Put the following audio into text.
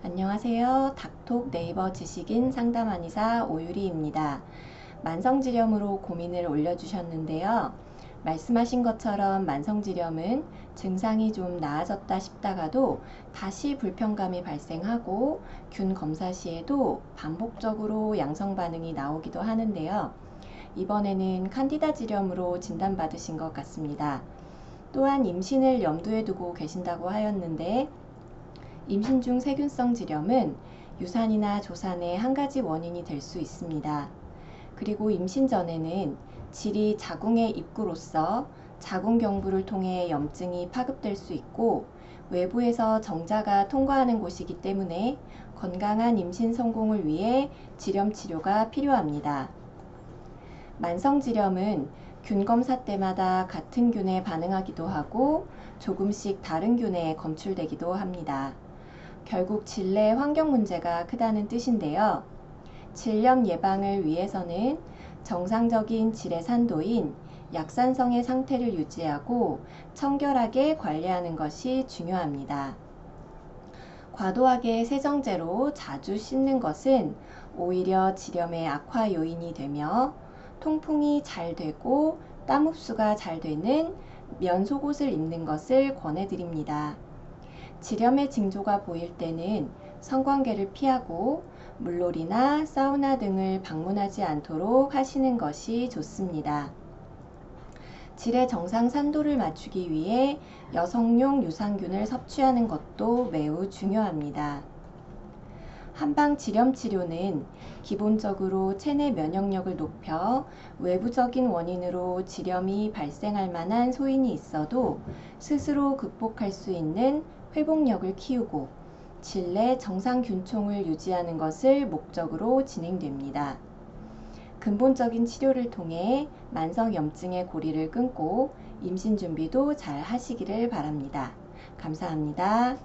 안녕하세요. 닥톡 네이버 지식인 상담한의사 오유리입니다. 만성지렴으로 고민을 올려주셨는데요. 말씀하신 것처럼 만성지렴은 증상이 좀 나아졌다 싶다가도 다시 불편감이 발생하고 균 검사 시에도 반복적으로 양성 반응이 나오기도 하는데요. 이번에는 칸디다 지렴으로 진단받으신 것 같습니다. 또한 임신을 염두에 두고 계신다고 하였는데 임신 중 세균성 지렴은 유산이나 조산의 한 가지 원인이 될 수 있습니다. 그리고 임신 전에는 질이 자궁의 입구로서 자궁 경부를 통해 염증이 파급될 수 있고 외부에서 정자가 통과하는 곳이기 때문에 건강한 임신 성공을 위해 지렴 치료가 필요합니다. 만성 지렴은 균 검사 때마다 같은 균에 반응하기도 하고 조금씩 다른 균에 검출되기도 합니다. 결국 질내 환경 문제가 크다는 뜻인데요. 질염 예방을 위해서는 정상적인 질의 산도인 약산성의 상태를 유지하고 청결하게 관리하는 것이 중요합니다. 과도하게 세정제로 자주 씻는 것은 오히려 질염의 악화 요인이 되며 통풍이 잘 되고 땀 흡수가 잘 되는 면 속옷을 입는 것을 권해드립니다. 지렴의 징조가 보일 때는 성관계를 피하고 물놀이나 사우나 등을 방문하지 않도록 하시는 것이 좋습니다. 질의 정상 산도를 맞추기 위해 여성용 유산균을 섭취하는 것도 매우 중요합니다. 한방 지렴 치료는 기본적으로 체내 면역력을 높여 외부적인 원인으로 지렴이 발생할 만한 소인이 있어도 스스로 극복할 수 있는 회복력을 키우고 질내 정상균총을 유지하는 것을 목적으로 진행됩니다. 근본적인 치료를 통해 만성 염증의 고리를 끊고 임신 준비도 잘 하시기를 바랍니다. 감사합니다.